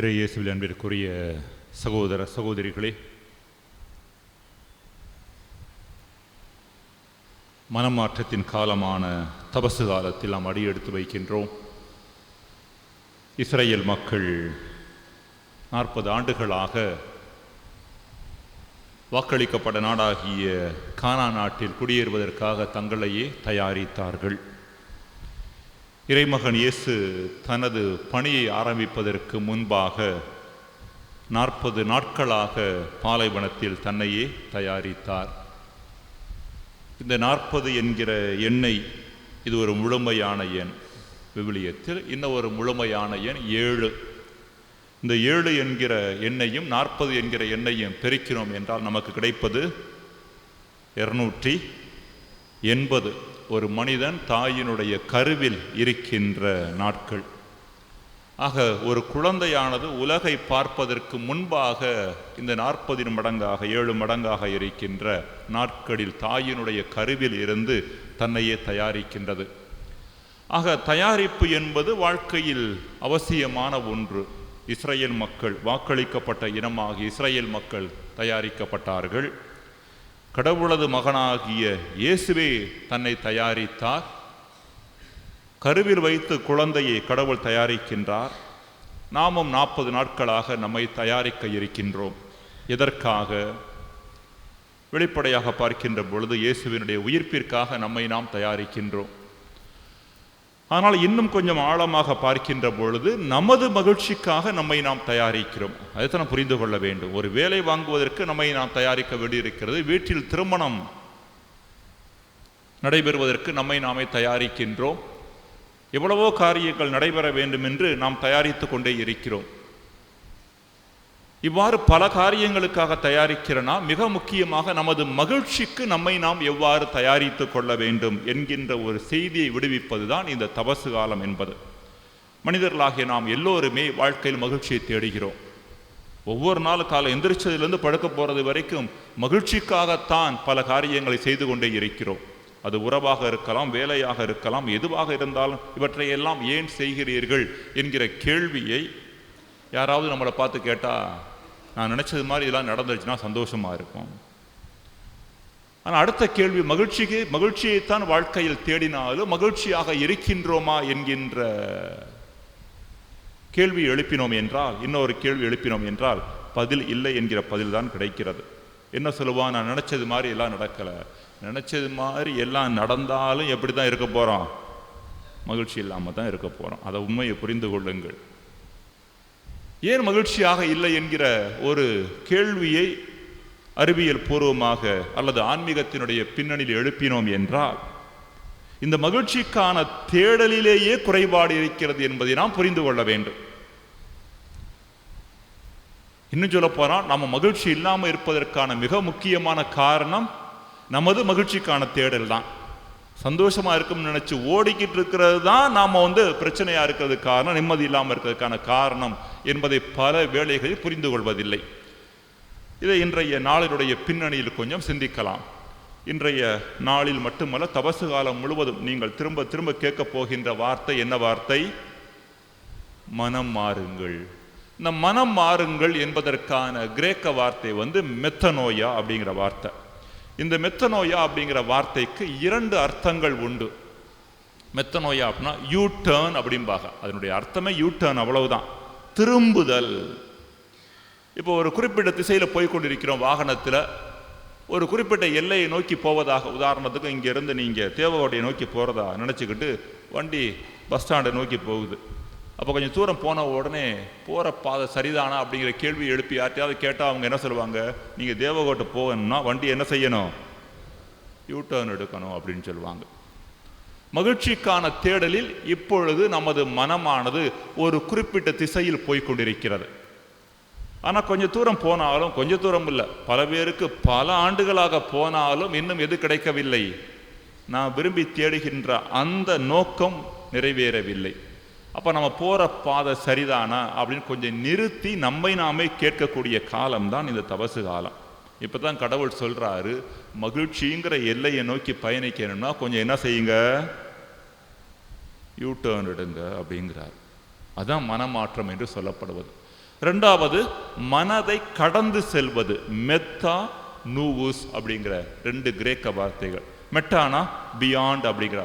இறையேசுவில் அன்பிற்குரிய சகோதர சகோதரிகளே மனமாற்றத்தின் காலமான தபசு காலத்தில் நாம் அடியெடுத்து வைக்கின்றோம். இஸ்ரேல் மக்கள் நாற்பது ஆண்டுகளாக வாக்களிக்கப்பட்ட நாடாகிய கானா நாட்டில் குடியேறுவதற்காக தங்களையே தயாரித்தார்கள். இறைமகன் இயேசு தனது பணியை ஆரம்பிப்பதற்கு முன்பாக நாற்பது நாட்களாக பாலைவனத்தில் தன்னையே தயாரித்தார். இந்த நாற்பது என்கிற எண்ணை இது ஒரு முழுமையான எண். விவிலியத்தில் இன்னும் ஒரு முழுமையான எண் ஏழு. இந்த ஏழு என்கிற எண்ணையும் நாற்பது என்கிற எண்ணையும் பெருக்கிறோம் என்றால் நமக்கு கிடைப்பது இருநூற்றி எண்பது. ஒரு மனிதன் தாயினுடைய கருவில் இருக்கின்ற நாட்கள். ஆக ஒரு குழந்தையானது உலகை பார்ப்பதற்கு முன்பாக இந்த நாற்பது மடங்காக ஏழு மடங்காக இருக்கின்ற நாட்களில் தாயினுடைய கருவில் இருந்து தன்னையே தயாரிக்கின்றது. ஆக தயாரிப்பு என்பது வாழ்க்கையில் அவசியமான ஒன்று. இஸ்ரேல் மக்கள் வாக்களிக்கப்பட்ட இனமாக இஸ்ரேல் மக்கள் தயாரிக்கப்பட்டார்கள். கடவுளது மகனாகிய இயேசுவே தன்னை தயாரித்தார். கருவில் வைத்து குழந்தையை கடவுள் தயாரிக்கின்றார். நாமும் நாற்பது நாட்களாக நம்மை தயாரிக்க இருக்கின்றோம். எதற்காக? வெளிப்படையாக பார்க்கின்ற பொழுது இயேசுவினுடைய உயிர்ப்பிற்காக நம்மை நாம் தயாரிக்கின்றோம். ஆனால் இன்னும் கொஞ்சம் ஆழமாக பார்க்கின்ற பொழுது நமது மகிழ்ச்சிக்காக நம்மை நாம் தயாரிக்கிறோம். அதைத்தான் புரிந்து கொள்ள வேண்டும். ஒரு வேலை வாங்குவதற்கு நம்மை நாம் தயாரிக்க வேண்டியிருக்கிறது. வீட்டில் திருமணம் நடைபெறுவதற்கு நம்மை நாமே தயாரிக்கின்றோம். எவ்வளவோ காரியங்கள் நடைபெற வேண்டும் என்று நாம் தயாரித்து கொண்டே இருக்கிறோம். இவ்வாறு பல காரியங்களுக்காக தயாரிக்கிறனா? மிக முக்கியமாக நமது மகிழ்ச்சிக்கு நம்மை நாம் எவ்வாறு தயாரித்து கொள்ள வேண்டும் என்கின்ற ஒரு செய்தியை விடுவிப்பது தான் இந்த தபசு காலம் என்பது. மனிதர்களாகிய நாம் எல்லோருமே வாழ்க்கையில் மகிழ்ச்சியை தேடுகிறோம். ஒவ்வொரு நாள் காலை எந்திரிச்சதிலிருந்து படுக்க போகிறது வரைக்கும் மகிழ்ச்சிக்காகத்தான் பல காரியங்களை செய்து கொண்டே இருக்கிறோம். அது உறவாக இருக்கலாம் வேலையாக இருக்கலாம் எதுவாக இருந்தாலும் இவற்றை எல்லாம் ஏன் செய்கிறீர்கள் என்கிற கேள்வியை யாராவது நம்மளை பார்த்து கேட்டால் நான் நினச்சது மாதிரி இதெல்லாம் நடந்துருச்சுன்னா சந்தோஷமா இருக்கும். ஆனால் அடுத்த கேள்வி மகிழ்ச்சிக்கு மகிழ்ச்சியைத்தான் வாழ்க்கையில் தேடினாலும் மகிழ்ச்சியாக இருக்கின்றோமா என்கின்ற கேள்வி எழுப்பினோம் என்றால் இன்னொரு கேள்வி எழுப்பினோம் என்றால் பதில் இல்லை என்கிற பதில் தான் கிடைக்கிறது. என்ன சொல்லுவான் நான் நினச்சது மாதிரி எல்லாம் நடக்கலை. நினச்சது மாதிரி எல்லாம் நடந்தாலும் எப்படி தான் இருக்க போகிறோம் மகிழ்ச்சி இல்லாமல் தான் இருக்க போகிறோம் அதை உண்மையை புரிந்து கொள்ளுங்கள். ஏன் மகிழ்ச்சியாக இல்லை என்கிற ஒரு கேள்வியை அறிவியல் பூர்வமாக அல்லது ஆன்மீகத்தினுடைய பின்னணியில் எழுப்பினோம் என்றால் இந்த மகிழ்ச்சிக்கான தேடலிலேயே குறைபாடு இருக்கிறது என்பதை நாம் புரிந்து கொள்ள வேண்டும். இன்னும் சொல்ல போனால் நம்ம மகிழ்ச்சி இல்லாமல் இருப்பதற்கான மிக முக்கியமான காரணம் நமது மகிழ்ச்சிக்கான தேடல் தான். சந்தோஷமா இருக்கும்னு நினைச்சு ஓடிக்கிட்டு இருக்கிறது தான் நாம வந்து பிரச்சனையா இருக்கிறதுக்கு காரணம் நிம்மதி இல்லாமல் இருக்கிறதுக்கான காரணம் என்பதை பல வேலைகளில் புரிந்து கொள்வதில்லை. இதை இன்றைய நாளினுடைய பின்னணியில் கொஞ்சம் சிந்திக்கலாம். இன்றைய நாளில் மட்டுமல்ல தபசு காலம் முழுவதும் நீங்கள் திரும்ப திரும்ப கேட்கப் போகின்ற வார்த்தை என்ன வார்த்தை? மனம் மாறுங்கள். இந்த மனம் மாறுங்கள் என்பதற்கான கிரேக்க வார்த்தை வந்து மெத்தனோயா அப்படிங்கிற வார்த்தை. இந்த மெத்தனோயா அப்படிங்கிற வார்த்தைக்கு இரண்டு அர்த்தங்கள் உண்டு. மெத்தனோயா அப்படின்னா யூ டேர்ன் அப்படிம்பாங்க. அதனுடைய அர்த்தமே யூ டேர்ன் அவ்வளவுதான். திரும்புதல். இப்போ ஒரு குறிப்பிட்ட திசையில் போய் கொண்டிருக்கிறோம் வாகனத்தில். ஒரு குறிப்பிட்ட எல்லையை நோக்கி போவதாக உதாரணத்துக்கு இங்கேருந்து நீங்கள் தேவகோட்டையை நோக்கி போகிறதா நினச்சிக்கிட்டு வண்டி பஸ் ஸ்டாண்டை நோக்கி போகுது. அப்போ கொஞ்சம் தூரம் போன உடனே போகிற பாதை சரிதானா? அப்படிங்கிற கேள்வி எழுப்பி யார்ட்டையாவது கேட்டால் அவங்க என்ன சொல்லுவாங்க? நீங்கள் தேவகோட்டை போகணும்னா வண்டி என்ன செய்யணும்? யூ டர்ன் எடுக்கணும் அப்படின்னு சொல்லுவாங்க. மகிழ்ச்சிக்கான தேடலில் இப்பொழுது நமது மனமானது ஒரு குறிப்பிட்ட திசையில் போய்கொண்டிருக்கிறது ஆனால் கொஞ்சம் தூரம் போனாலும் கொஞ்சம் தூரம் இல்லை பல பேருக்கு பல ஆண்டுகளாக போனாலும் இன்னும் எது கிடைக்கவில்லை. நான் விரும்பி தேடுகின்ற அந்த நோக்கம் நிறைவேறவில்லை. அப்போ நம்ம போகிற பாதை சரிதானா அப்படின்னு கொஞ்சம் நிறுத்தி நம்மை நாமே கேட்கக்கூடிய காலம்தான் இந்த தபசு காலம். இப்போ தான் கடவுள் சொல்கிறாரு மகிழ்ச்சிங்கிற எல்லையை நோக்கி பயணிக்கணும்னா கொஞ்சம் என்ன செய்யுங்க? யூ டேர்ன் எடுங்க அப்படிங்கிறார். அதுதான் மனமாற்றம் என்று சொல்லப்படுவது. ரெண்டாவது மனதை கடந்து செல்வது. மெத்தா நூவுஸ் அப்படிங்கிற ரெண்டு கிரேக்க வார்த்தைகள். மெட்டானா பியாண்ட் அப்படிங்கிற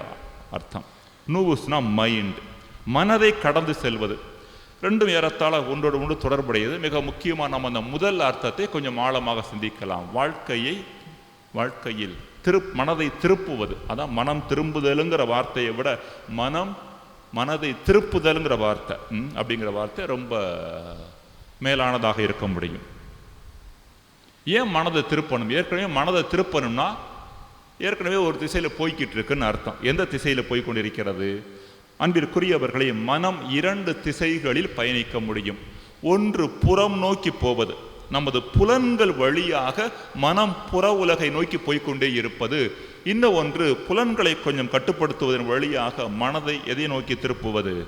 அர்த்தம். நூவுஸ்னா மைண்ட் மனதை கடந்து செல்வது. ரெண்டும் ஏறத்தாழ ஒன்றோடு ஒன்று தொடர்புடையது. மிக முக்கியமாக நம்ம அந்த முதல் அர்த்தத்தை கொஞ்சம் ஆழமாக சிந்திக்கலாம். வாழ்க்கையை வாழ்க்கையில் திரு மனதை திருப்புவது. அதான் மனம் திரும்புதலுங்கிற வார்த்தையை விட மனம் மனதை திருப்புதலுங்கிற வார்த்தை அப்படிங்கிற வார்த்தை ரொம்ப மேலானதாக இருக்க முடியும். ஏன் மனதை திருப்பணும்? ஏற்கனவே மனதை திருப்பணும்னா ஏற்கனவே ஒரு திசையில் போய்கிட்டு இருக்குன்னு அர்த்தம். எந்த திசையில் போய் கொண்டிருக்கிறது? அன்பிற்குரியவர்களை மனம் இரண்டு திசைகளில் பயணிக்க முடியும். ஒன்று புறம் நோக்கி போவது. நமது புலன்கள் வழியாக மனம் புற உலகை நோக்கி போய்க்கொண்டே இருப்பது. இன்னும் ஒன்று புலன்களை கொஞ்சம் கட்டுப்படுத்துவதன் வழியாக மனதை எதை நோக்கி திருப்புவது?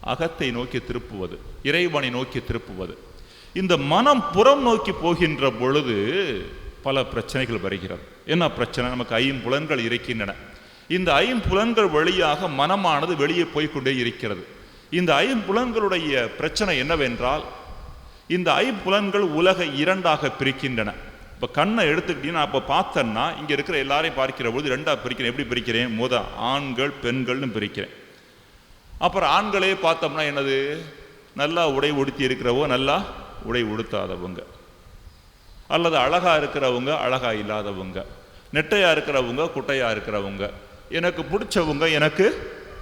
அகத்தை நோக்கி திருப்புவது. இறைவனை நோக்கி திருப்புவது. இந்த மனம் புறம் நோக்கி போகின்ற பொழுது பல பிரச்சனைகள் வருகிறது. என்ன பிரச்சனை? நமக்கு ஐம்புலன்கள் இருக்கின்றன. இந்த ஐம்புலன்கள் வழியாக மனமானது வெளியே போய்க்கொண்டே இருக்கிறது. இந்த ஐம்புலன்களுடைய பிரச்சனை என்னவென்றால் இந்த ஐம்புலன்கள் உலகை இரண்டாக பிரிக்கின்றன. இப்போ கண்ணை எடுத்துக்கிட்டீங்கன்னா அப்போ பார்த்தேன்னா இங்கே இருக்கிற எல்லாரையும் பார்க்கிற பொழுது ரெண்டாக பிரிக்கிறேன். எப்படி பிரிக்கிறேன்? முத ஆண்கள் பெண்கள்னு பிரிக்கிறேன். அப்புறம் ஆண்களே பார்த்தோம்னா என்னது? நல்லா உடை உடுத்தி இருக்கிறவோ நல்லா உடை உடுத்தாதவங்க. அல்லது அழகாக இருக்கிறவங்க அழகாக இல்லாதவங்க. நெட்டையாக இருக்கிறவங்க குட்டையாக இருக்கிறவங்க. எனக்கு பிடிச்சவங்க எனக்கு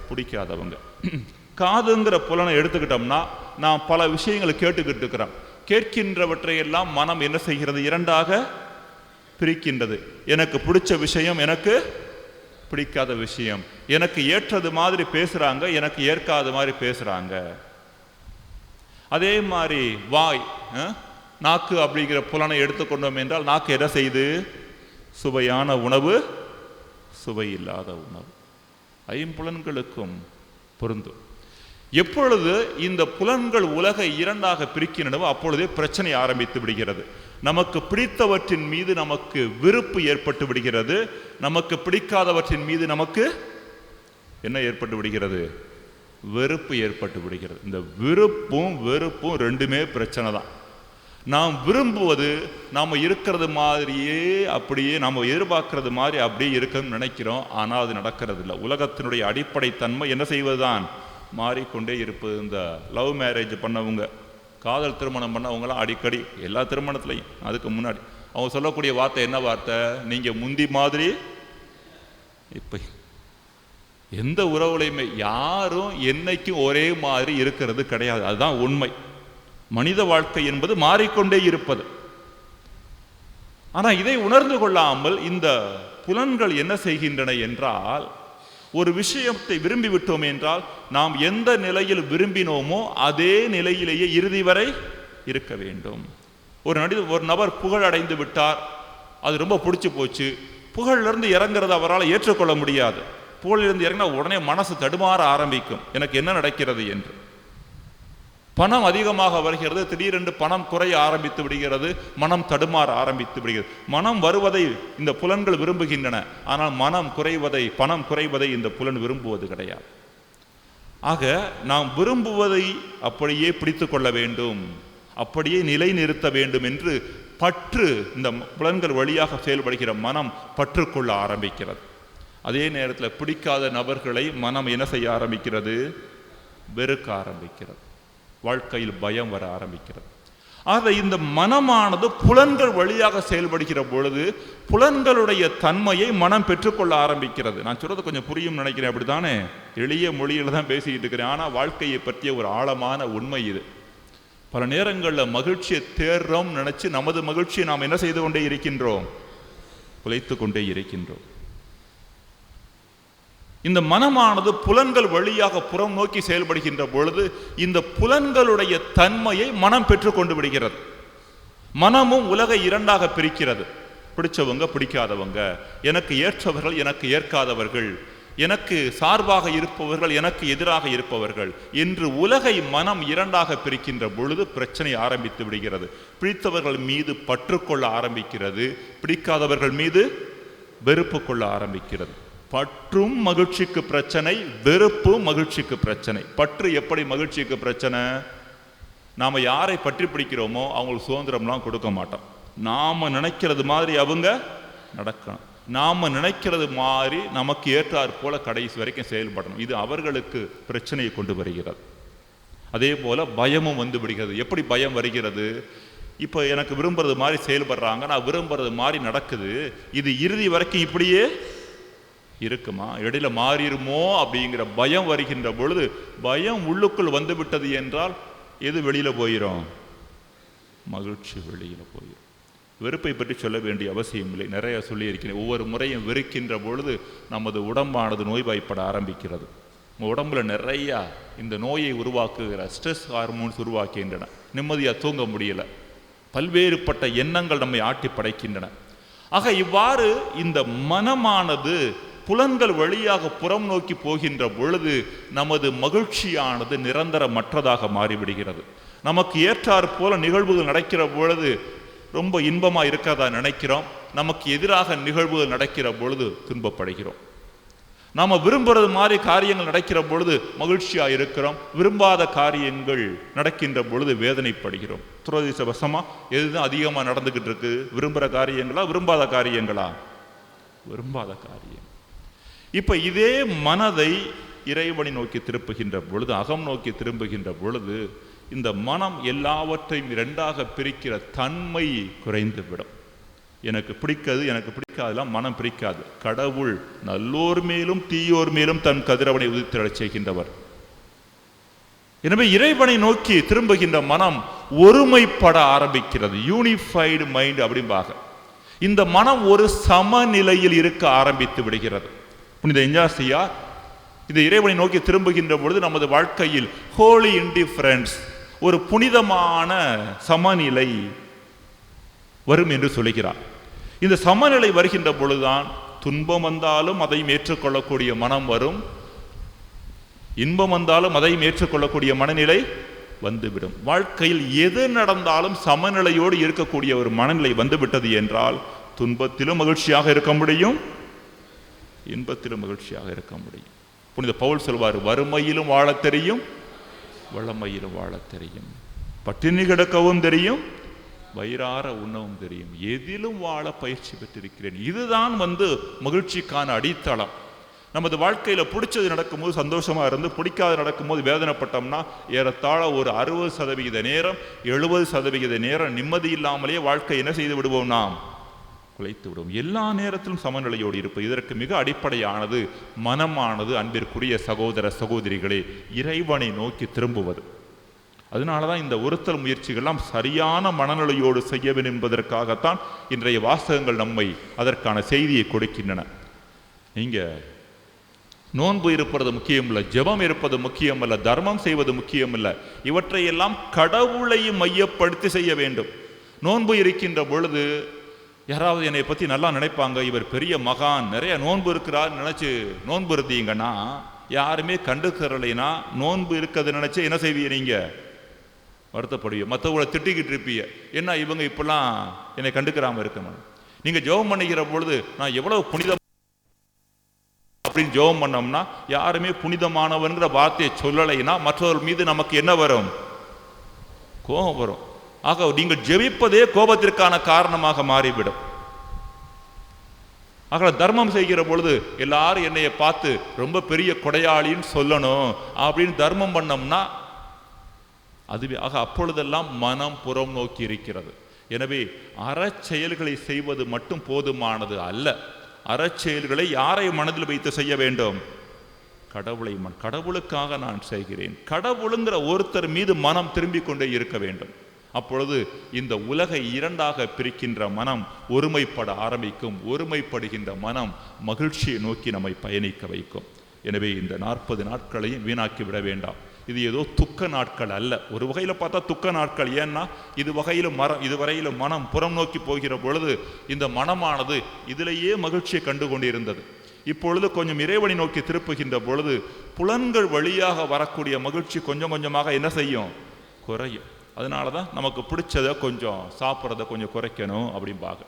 பிடிக்காதவங்க. காதுங்கிற புலனை எடுத்துக்கிட்டோம்னா நான் பல விஷயங்களை கேட்டுக்கிட்டு இருக்கிறேன். கேட்கின்றவற்றையெல்லாம் மனம் என்ன செய்கிறது? இரண்டாக பிரிக்கின்றது. எனக்கு பிடிச்ச விஷயம் எனக்கு பிடிக்காத விஷயம். எனக்கு ஏற்றது மாதிரி பேசுகிறாங்க எனக்கு ஏற்காத மாதிரி பேசுகிறாங்க அதே மாதிரி வாய் நாக்கு அப்படிங்கிற புலனை எடுத்துக்கொண்டோம் என்றால் நாக்கு என்ன செய்து? சுவையான உணவு சுவையில்லாத உணவு. ஐம்புலன்களுக்கும் பொருந்தும். எப்பொழுது இந்த புலன்கள் உலகை இரண்டாக பிரிக்கின்றனவோ அப்பொழுதே பிரச்சனை ஆரம்பித்து விடுகிறது. நமக்கு பிடித்தவற்றின் மீது நமக்கு விருப்பு ஏற்பட்டு விடுகிறது. நமக்கு பிடிக்காதவற்றின் மீது நமக்கு என்ன ஏற்பட்டு விடுகிறது? வெறுப்பு ஏற்பட்டு விடுகிறது. இந்த விருப்பும் வெறுப்பும் ரெண்டுமே பிரச்சனை தான். நாம் விரும்புவது நாம் இருக்கிறது மாதிரியே அப்படியே நாம் எதிர்பார்க்கறது மாதிரி அப்படியே இருக்கணும்னு நினைக்கிறோம். ஆனால் அது நடக்கிறது இல்லை உலகத்தினுடைய அடிப்படை தன்மை என்ன செய்வதுதான்? மாறிக்கொண்டே இருப்பது. இந்த லவ் மேரேஜ் பண்ணவங்க காதல் திருமணம் பண்ணவங்களாம் அடிக்கடி எல்லா திருமணத்துலையும் அதுக்கு முன்னாடி. அவங்க சொல்லக்கூடிய வார்த்தை என்ன வார்த்தை? நீங்கள் முந்தி மாதிரி இப்போ எந்த உறவுலையுமே யாரும் என்னைக்கும் ஒரே மாதிரி இருக்கிறது கிடையாது. அதுதான் உண்மை. மனித வாழ்க்கை என்பது மாறிக்கொண்டே இருப்பது. ஆனால் இதை உணர்ந்து கொள்ளாமல் இந்த புலன்கள் என்ன செய்கின்றன என்றால் ஒரு விஷயத்தை விரும்பி விட்டோம் என்றால் நாம் எந்த நிலையில் விரும்பினோமோ அதே நிலையிலேயே இறுதி வரை இருக்க வேண்டும். ஒரு நடி ஒரு நபர் புகழ் அடைந்து விட்டார் அது ரொம்ப பிடிச்சி போச்சு புகழிலிருந்து இறங்குறது அவரால் ஏற்றுக்கொள்ள முடியாது. புகழிலிருந்து இறங்கினா உடனே மனசு தடுமாற ஆரம்பிக்கும் எனக்கு என்ன நடக்கிறது என்று. பணம் அதிகமாக வருகிறது திடீரென்று பணம் குறைய ஆரம்பித்து விடுகிறது மனம் தடுமாற ஆரம்பித்து விடுகிறது. மனம் வருவதை இந்த புலன்கள் விரும்புகின்றன ஆனால் மனம் குறைவதை பணம் குறைவதை இந்த புலன் விரும்புவது கிடையாது. ஆக நாம் விரும்புவதை அப்படியே பிடித்து கொள்ள வேண்டும் அப்படியே நிலைநிறுத்த வேண்டும் என்று பற்று இந்த புலன்கள் வழியாக செயல்படுகிற மனம் பற்றுக்கொள்ள ஆரம்பிக்கிறது. அதே நேரத்தில் பிடிக்காத நபர்களை மனம் என்ன செய்ய ஆரம்பிக்கிறது? வெறுக்க ஆரம்பிக்கிறது. வாழ்க்கையில் பயம் வர ஆரம்பிக்கிறது. ஆக இந்த மனமானது புலன்கள் வழியாக செயல்படுகிற பொழுது புலன்களுடைய தன்மையை மனம் பெற்றுக்கொள்ள ஆரம்பிக்கிறது. நான் சொல்றது கொஞ்சம் புரியும் நினைக்கிறேன் அப்படித்தானே? எளிய மொழியில் தான் பேசிக்கிட்டு இருக்கிறேன். ஆனால் வாழ்க்கையை பற்றிய ஒரு ஆழமான உண்மை இது. பல நேரங்களில் மகிழ்ச்சியை தேர்றோம் நினைச்சு நமது மகிழ்ச்சியை நாம் என்ன செய்து கொண்டே இருக்கின்றோம்? குலைத்து கொண்டே இருக்கின்றோம். இந்த மனமானது புலன்கள் வழியாக புறம் நோக்கி செயல்படுகின்ற பொழுது இந்த புலன்களுடைய தன்மையை மனம் பெற்றுக்கொண்டு விடுகிறது. மனமும் உலகை இரண்டாக பிரிக்கிறது. பிடிச்சவங்க பிடிக்காதவங்க எனக்கு ஏற்றவர்கள் எனக்கு ஏற்காதவர்கள் எனக்கு சார்பாக இருப்பவர்கள் எனக்கு எதிராக இருப்பவர்கள் என்று உலகை மனம் இரண்டாக பிரிக்கின்ற பொழுது பிரச்சனை ஆரம்பித்து விடுகிறது. பிடித்தவர்கள் மீது பற்றுக்கொள்ள ஆரம்பிக்கிறது. பிடிக்காதவர்கள் மீது வெறுப்பு கொள்ள ஆரம்பிக்கிறது. பற்றும் மகிழ்ச்சிக்கு பிரச்சனை வெறுப்பும் மகிழ்ச்சிக்கு பிரச்சனை. பற்று எப்படி மகிழ்ச்சிக்கு பிரச்சனை? நாம் யாரை பற்றி பிடிக்கிறோமோ அவங்களுக்கு சுதந்திரம்லாம் கொடுக்க மாட்டோம். நாம் நினைக்கிறது மாதிரி அவங்க நடக்கணும். நாம் நினைக்கிறது மாதிரி நமக்கு ஏற்றாற் போல கடைசி வரைக்கும் செயல்படணும். இது அவர்களுக்கு பிரச்சனையை கொண்டு வருகிறது. அதே போல் பயமும் வந்து விடுகிறது. எப்படி பயம் வருகிறது? இப்போ எனக்கு விரும்புறது மாதிரி செயல்படுறாங்க நான் விரும்புறது மாதிரி நடக்குது. இது இறுதி வரைக்கும் இப்படியே இருக்குமா? இடையில மாறிடுமோ? அப்படிங்கிற பயம் வருகின்ற பொழுது பயம் உள்ளுக்குள் வந்து விட்டது என்றால் எது வெளியில் போயிடும் மகிழ்ச்சி வெளியில் போயிடும் வெறுப்பை பற்றி சொல்ல வேண்டிய அவசியம் இல்லை. நிறைய சொல்லியிருக்கிறேன். ஒவ்வொரு முறையும் வெறுக்கின்ற பொழுது நமது உடம்பானது நோய்வாய்ப்பட ஆரம்பிக்கிறது. நம்ம உடம்புல நிறையா இந்த நோயை உருவாக்குகிற ஸ்ட்ரெஸ் ஹார்மோன்ஸ் உருவாக்குகின்றன நிம்மதியாக தூங்க முடியல. பல்வேறுபட்ட எண்ணங்கள் நம்மை ஆட்டி படைக்கின்றன ஆக இவ்வாறு இந்த மனமானது புலன்கள் வழியாக புறம் நோக்கி போகின்ற பொழுது நமது மகிழ்ச்சியானது நிரந்தரமற்றதாக மாறிவிடுகிறது. நமக்கு ஏற்றாற் போல நிகழ்வுகள் நடக்கிற பொழுது ரொம்ப இன்பமாக இருக்கிறதா நினைக்கிறோம். நமக்கு எதிராக நிகழ்வுகள் நடக்கிற பொழுது துன்பப்படுகிறோம். நாம விரும்புறது மாதிரி காரியங்கள் நடக்கிற பொழுது மகிழ்ச்சியா இருக்கிறோம். விரும்பாத காரியங்கள் நடக்கின்ற பொழுது வேதனைப்படுகிறோம். துரதிசவசமாக எதுதான் அதிகமா நடந்துகிட்டு இருக்கு? விரும்புற காரியங்களா? விரும்பாத காரியங்களா? விரும்பாத காரியம். இப்போ இதே மனதை இறைவனை நோக்கி திருப்புகின்ற பொழுது அகம் நோக்கி திரும்புகின்ற பொழுது இந்த மனம் எல்லாவற்றையும் இரண்டாக பிரிக்கிற தன்மை குறைந்துவிடும். எனக்கு பிடிக்காது எனக்கு பிடிக்காதெல்லாம் மனம் பிரிக்காது. கடவுள் நல்லோர் மேலும் தீயோர் மேலும் தன் கதிரவனை உதித்திடச் செய்கின்றவர். எனவே இறைவனை நோக்கி திரும்புகின்ற மனம் ஒருமைப்பட ஆரம்பிக்கிறது. யூனிஃபைடு மைண்ட் அப்படிம்பாக இந்த மனம் ஒரு சமநிலையில் இருக்க ஆரம்பித்து விடுகிறது. புனித இஞ்சாசியா இந்த இறைவனை நோக்கி திரும்புகின்ற பொழுது நமது வாழ்க்கையில் ஹோலி இன்டிஃபரன்ஸ் ஒரு புனிதமான சமநிலை வரும் என்று சொல்லுகிறார் இந்த சமநிலை வருகின்ற பொழுதுதான் துன்பம் வந்தாலும் அதையும் ஏற்றுக்கொள்ளக்கூடிய மனம் வரும். இன்பம் வந்தாலும் அதையும் ஏற்றுக்கொள்ளக்கூடிய மனநிலை வந்துவிடும். வாழ்க்கையில் எது நடந்தாலும் சமநிலையோடு இருக்கக்கூடிய ஒரு மனநிலை வந்துவிட்டது என்றால் துன்பத்திலும் மகிழ்ச்சியாக இருக்க முடியும். இன்பத்திலும் மகிழ்ச்சியாக இருக்க முடியும். புனித பவுல் சொல்வார் வறுமையிலும் வாழத் தெரியும் வளமையிலும் வாழத் தெரியும். பட்டினி கிடக்கவும் தெரியும் வயிறார உண்ணவும் தெரியும். எதிலும் வாழ பயிற்சி பெற்றிருக்கிறேன். இதுதான் வந்து மகிழ்ச்சிக்கான அடித்தளம். நமது வாழ்க்கையில் பிடிச்சது நடக்கும்போது சந்தோஷமாக இருந்து பிடிக்காது நடக்கும்போது வேதனைப்பட்டோம்னா ஏறத்தாழ ஒரு அறுபது சதவிகித நேரம் எழுபது சதவிகித நேரம் நிம்மதி இல்லாமலேயே வாழ்க்கை என்ன செய்து விடுவோம் நாம்? குலைத்துவிடும் எல்லா நேரத்திலும் சமநிலையோடு இருப்பது இதற்கு மிக அடிப்படையானது மனமானது அன்பிற்குரிய சகோதர சகோதரிகளே இறைவனை நோக்கி திரும்புவது. அதனால தான் இந்த ஒருத்தல் முயற்சிகள்லாம் சரியான மனநிலையோடு செய்ய வேண்டும் என்பதற்காகத்தான் இன்றைய வாசகங்கள் நம்மை அதற்கான செய்தியை கொடுக்கின்றன. நீங்கள் நோன்பு இருப்பது முக்கியம் இல்லை ஜெபம் இருப்பது முக்கியம் அல்ல தர்மம் செய்வது முக்கியமில்ல இவற்றையெல்லாம் கடவுளை மையப்படுத்தி செய்ய வேண்டும். நோன்பு இருக்கின்ற பொழுது யாராவது என்னை பற்றி நல்லா நினைப்பாங்க. இவர் பெரிய மகான். நிறைய நோன்பு இருக்கிறார் நினச்சி நோன்பு இருந்தீங்கன்னா யாருமே கண்டுக்கிறலைனா நோன்பு இருக்கிறது நினச்சி என்ன செய்வீங்க நீங்கள் வருத்தப்படுவீங்க. மற்றவங்கள திட்டிக்கிட்டு இருப்பீங்க. என்ன இவங்க இப்பெல்லாம் என்னை கண்டுக்கிறாமல் இருக்கணும்? நீங்கள் ஜெபம் பண்ணிக்கிற பொழுது நான் எவ்வளவு புனிதம் அப்படின்னு ஜெபம் பண்ணோம்னா யாருமே புனிதமானவன்கிற வார்த்தையை சொல்லலைன்னா மற்றவர்கள் மீது நமக்கு என்ன வரும்? கோபம் வரும். ஆக நீங்கள் ஜெபிப்பதே கோபத்திற்கான காரணமாக மாறிவிடும். ஆக தர்மம் செய்கிற பொழுது எல்லாரும் என்னைய பார்த்து ரொம்ப பெரிய கொடையாளின்னு சொல்லணும் அப்படின்னு தர்மம் பண்ணோம்னா அதுவே ஆக அப்பொழுதெல்லாம் மனம் புறம் நோக்கி இருக்கிறது. எனவே அறச்செயல்களை செய்வது மட்டும் போதுமானது அல்ல. அறச்செயல்களை யாரை மனதில் வைத்து செய்ய வேண்டும்? கடவுளை மன் கடவுளுக்காக நான் செய்கிறேன். கடவுளுங்கிற ஒருத்தர் மீது மனம் திரும்பிக் கொண்டே இருக்க வேண்டும். அப்பொழுது இந்த உலகை இரண்டாக பிரிக்கின்ற மனம் ஒருமைப்பட ஆரம்பிக்கும் ஒருமைப்படுகின்ற மனம் மகிழ்ச்சியை நோக்கி நம்மை பயணிக்க வைக்கும். எனவே இந்த நாற்பது நாட்களையும் வீணாக்கி விட வேண்டாம். இது ஏதோ துக்க நாட்கள் அல்ல. ஒரு வகையில் பார்த்தா துக்க நாட்கள். ஏன்னா இது வகையில் மரம் இதுவரையிலும் மனம் புறம் நோக்கி போகிற பொழுது இந்த மனமானது இதிலேயே மகிழ்ச்சியை கண்டு கொண்டிருந்தது இப்பொழுது கொஞ்சம் இறைவனை நோக்கி திருப்புகின்ற பொழுது புலன்கள் வழியாக வரக்கூடிய மகிழ்ச்சி கொஞ்சம் கொஞ்சமாக என்ன செய்யும்? குறையும். அதனால தான் நமக்கு பிடிச்சதை கொஞ்சம் சாப்பிட்றத கொஞ்சம் குறைக்கணும் அப்படிம்பாங்க.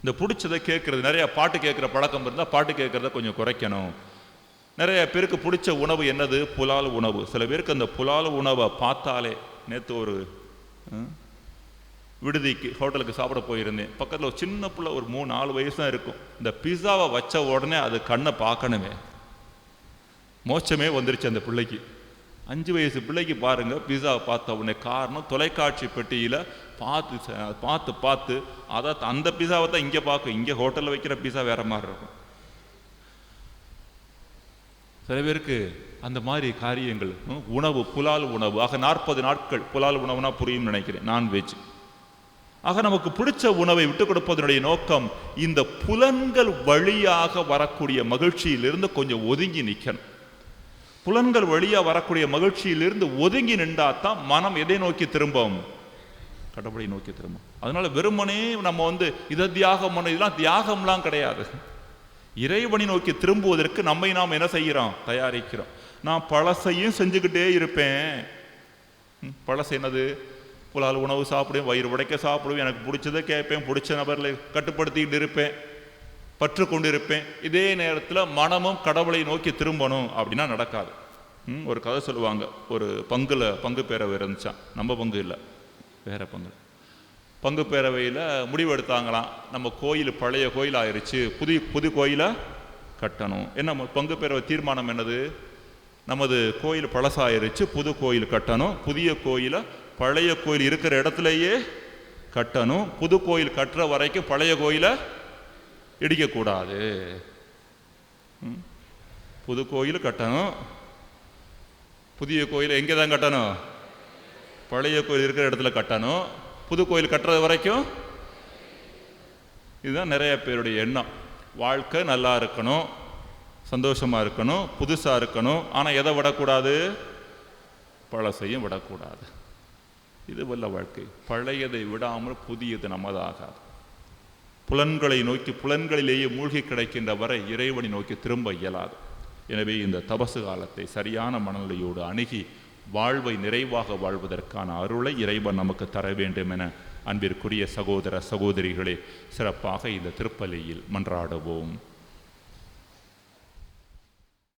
இந்த பிடிச்சதை கேட்குறது நிறைய பாட்டு கேட்குற பழக்கம் இருந்தால் பாட்டு கேட்குறத கொஞ்சம் குறைக்கணும். நிறைய பேருக்கு பிடிச்ச உணவு என்னது? புலால் உணவு. சில பேருக்கு அந்த புலால் உணவை பார்த்தாலே நேற்று ஒரு விடுதிக்கு ஹோட்டலுக்கு சாப்பிட போயிருந்தேன். பக்கத்தில் ஒரு சின்ன பிள்ளை ஒரு மூணு நாலு வயசு தான் இருக்கும். இந்த பிஸாவை வச்ச உடனே அது கண்ணை பார்க்கணுமே. மோச்சமே வந்துருச்சு அந்த பிள்ளைக்கு. அஞ்சு வயசு பிள்ளைக்கு பாருங்கள் பிஸாவை பார்த்த உடனே காரணம் தொலைக்காட்சி பெட்டியில் பார்த்து ச- பார்த்து பார்த்து அதை அந்த பிஸாவை தான் இங்கே பார்க்கும். இங்கே ஹோட்டலில் வைக்கிற பிஸா வேற மாதிரி இருக்கும். சில பேருக்கு அந்த மாதிரி காரியங்கள் உணவு புலால் உணவு. ஆக நாற்பது நாட்கள் புலால் உணவுனா புரியும் நினைக்கிறேன் நான்வெஜ் ஆக நமக்கு பிடிச்ச உணவை விட்டு கொடுப்பதனுடைய நோக்கம் இந்த புலன்கள் வழியாக வரக்கூடிய மகிழ்ச்சியிலிருந்து கொஞ்சம் ஒதுங்கி நிற்கணும் புலன்கள் வழியாக வரக்கூடிய மகிழ்ச்சியிலிருந்து ஒதுங்கி நின்றா தான் மனம் எதை நோக்கி திரும்பும்? கடவுளை நோக்கி திரும்பும். அதனால வெறுமனே நம்ம வந்து இதை தியாகம் பண்ண இதெல்லாம் தியாகம்லாம் கிடையாது. இறைவனை நோக்கி திரும்புவதற்கு நம்மை நாம் என்ன செய்கிறோம்? தயாரிக்கிறோம். நான் பழசையும் செஞ்சுக்கிட்டே இருப்பேன். பழசு என்னது? புலால் உணவு சாப்பிடுவேன் வயிறு உடைக்க சாப்பிடுவேன் எனக்கு பிடிச்சதை கேட்பேன் பிடிச்ச நபர்களை கட்டுப்படுத்திக்கிட்டு இருப்பேன். பற்று கொண்டிருப்பேன் இதே நேரத்தில் மனமும் கடவுளை நோக்கி திரும்பணும் அப்படின்னா நடக்காது. ம், ஒரு கதை சொல்லுவாங்க. ஒரு பங்குல பங்கு பேரவை இருந்துச்சான் நம்ம பங்கு இல்லை. வேற பங்கு. பங்கு பேரவையில் முடிவு எடுத்தாங்களாம் நம்ம கோயில் பழைய கோயில் ஆயிடுச்சு புது புது கோயிலை கட்டணும். என்ன பங்கு பேரவை தீர்மானம் என்னது? நமது கோயில் பழசாயிருச்சு புது கோயில் கட்டணும். புதிய கோயிலை பழைய கோயில் இருக்கிற இடத்துலையே கட்டணும். புது கோயில் கட்டுற வரைக்கும் பழைய கோயிலை இடிக்கக்கூடாது. ம். புது கோயில் கட்டணும். புதிய கோயில் எங்கே தான் கட்டணும்? பழைய கோயில் இருக்கிற இடத்துல கட்டணும். புது கோயில் கட்டுறது வரைக்கும் இதுதான் நிறைய பேருடைய எண்ணம். வாழ்க்கை நல்லா இருக்கணும். சந்தோஷமாக இருக்கணும். புதுசாக இருக்கணும். ஆனால் எதை விடக்கூடாது? பழசையும் விடக்கூடாது. இது வல்ல வாழ்க்கை. பழையதை விடாமல் புதியது நமதாகாது புலன்களை நோக்கி புலன்களிலேயே மூழ்கி கிடைக்கின்ற வரை இறைவனை நோக்கி திரும்ப இயலாது. எனவே இந்த தபசு காலத்தை சரியான மனநிலையோடு அணுகி வாழ்வை நிறைவாக வாழ்வதற்கான அருளை இறைவன் நமக்கு தர வேண்டும் என அன்பிற்குரிய சகோதர சகோதரிகளே சிறப்பாக இந்த திருப்பலியில் மன்றாடுவோம்.